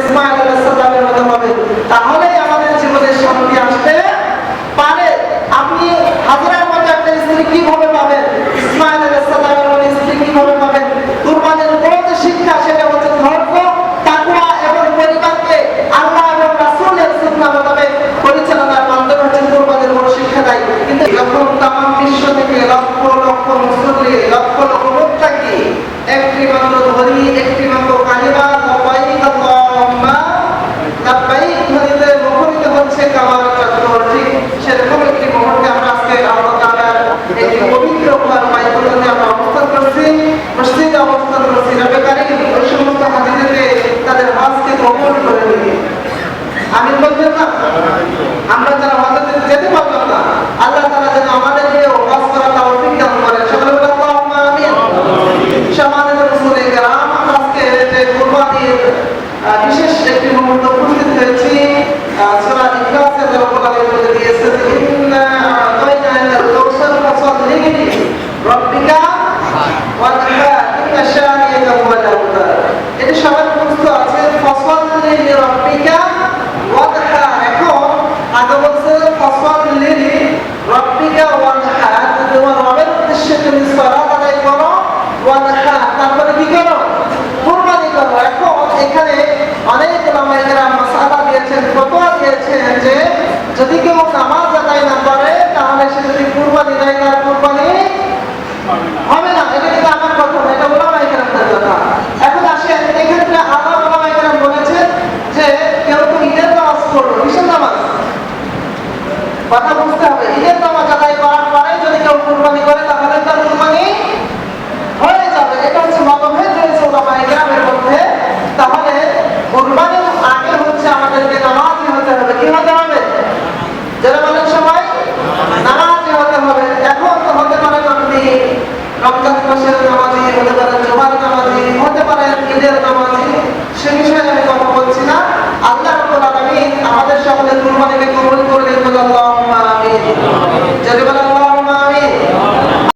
ইসমাইল আমাদের জীবনে শান্তি আসতে পারে। আপনি হাজিরার মতো একটা স্ত্রী কীভাবে আমি বলবেন না? আমরা যারা হজরতে যেতে পারলাম না, আল্লাহ তাআলা যেন আমাদেরকে হজ করার তৌফিক দান করেন সকলে আল্লাহুম্মা আমিন। সম্মানিত রাসূলে কেরাম আজকে যে কুরবানির বিশেষ একটি মুহূর্ত উপস্থিত হয়েছি সূরা ইখলাসের রব্বুল আলামিন বলে দিয়েছেন ইন্না আতাইনাকাল কাউসার ফাসাল্লি রাব্বিকা সালাত আদায় করো ওয়ানহার তারপরে কি করো? কুরবানি করো। এখন এখানে অনেক ওলামায়েরা মাসালা দিয়েছেন, ফতোয়া দিয়েছেন যে যদি কেউ নামাজ আদায় না করে, তাহলে সে যদি কুরবানি দেয়, তার কুরবানি হবে না। এটা কিন্তু আমার কথা বুঝতে হবে, ঈদের নামাজ আদায় করার পরে যদি কেউ কুরবানি করে তাহলে তার কুরবানি হয়ে যাবে এটা হচ্ছে মতভেদ রয়েছে ওলামায়ে কেরামের মধ্যে তাহলে কুরবানির আগে হচ্ছে আমাদেরকে নামাজি হতে হবে কি হতে হবে যারা বলেন সবাই নামাজি হতে হবে এখন তো হতে পারেন আপনি রমজান মাসের নামাজি, হতে পারেন জুমার নামাজি, হতে পারেন ঈদের নামাজি, সে বিষয়ে আমি কথা বলছি না। আল্লাহ আমাদের সকলের কুরবানিকে কবুল করে নিন আল্লাহুম্মা আমিন। যদি